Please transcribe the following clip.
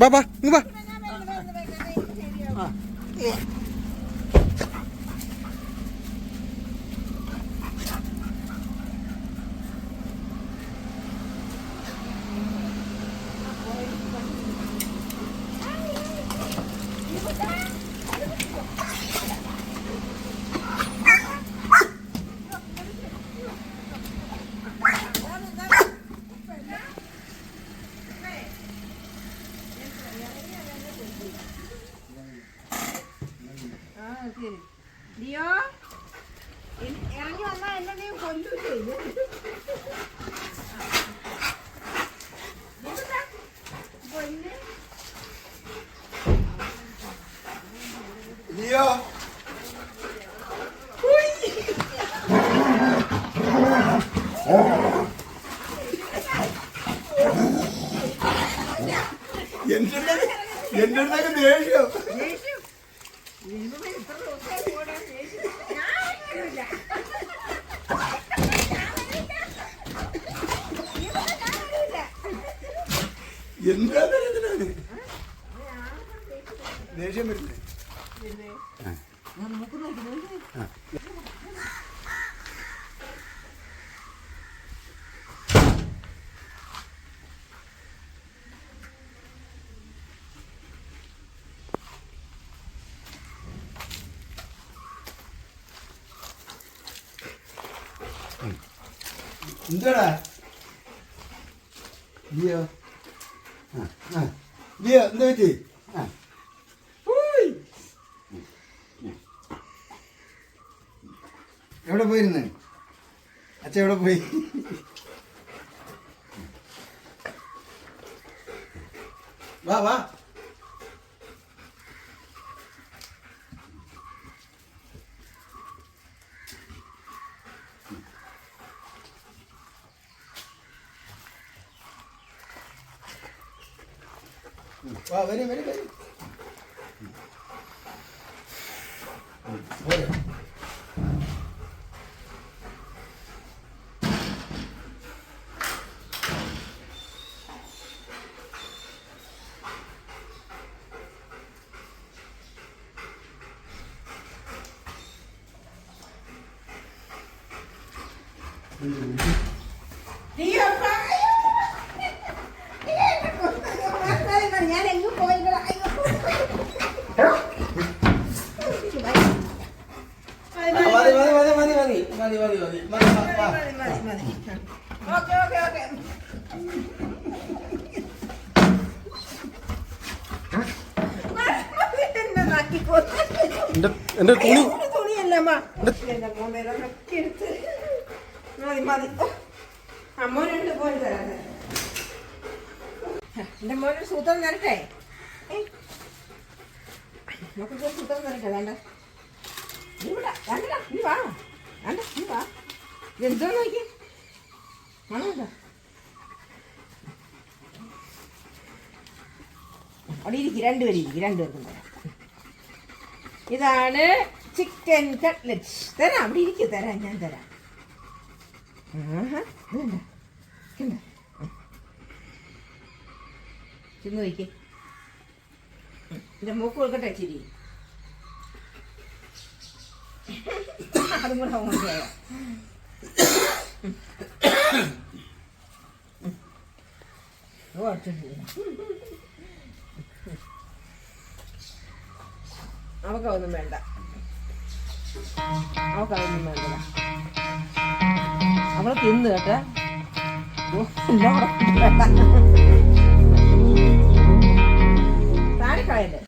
ബാ ബാ ഇങ്ങ് ബാ കയറി ലിയോ ഇറങ്ങി വന്നാ എന്നെ നീ കൊല്ലൂലേ ലിയോ. എന്റെ എന്റെ അടുത്തേക്ക് ദേഷ്യം. എന്താ തരത്തിലാണ് ദേഷ്യം വരുന്നത് ഞാൻ എന്താടാ ആ. എവിടെ പോയിരുന്നു? അച്ഛ എവിടെ പോയി? വാ വാ. വാ വരും വരും വരും പോരെ. മതി മതി മതി മതി മതി ഓക്കെ ഓക്കെ ഓക്കെ എന്റെ തുണി തുണിയല്ല മതി മതി. അമ്മോനുണ്ട് പോയി തരാതെ എന്റെ മോനെ സൂത്രം തരട്ടെ? നമുക്ക് സൂത്രം തരട്ടെ വേണ്ട. ഇവിടെ നീ വാ. വേണ്ട നീ വാ ഇതെന്തോ നോക്കി? മണമുണ്ടോ? ഇതാണ് ചിക്കൻ കട്ട്ലറ്റ് തരാം അവിടെ ഇരിക്കും തരാം ഞാൻ തരാം. ആഹാ, വയ്ക്കേ എന്റെ മൂക്ക് കൊടുക്കട്ടെ ചിരി. അതും കൂടെ കൊണ്ടുപോയോ അവക്ക് ഒന്നും വേണ്ട അവക്ക് അതൊന്നും വേണ്ട അവളെ തിന്ന് കേട്ടെ താഴെ കളയല്ലേ?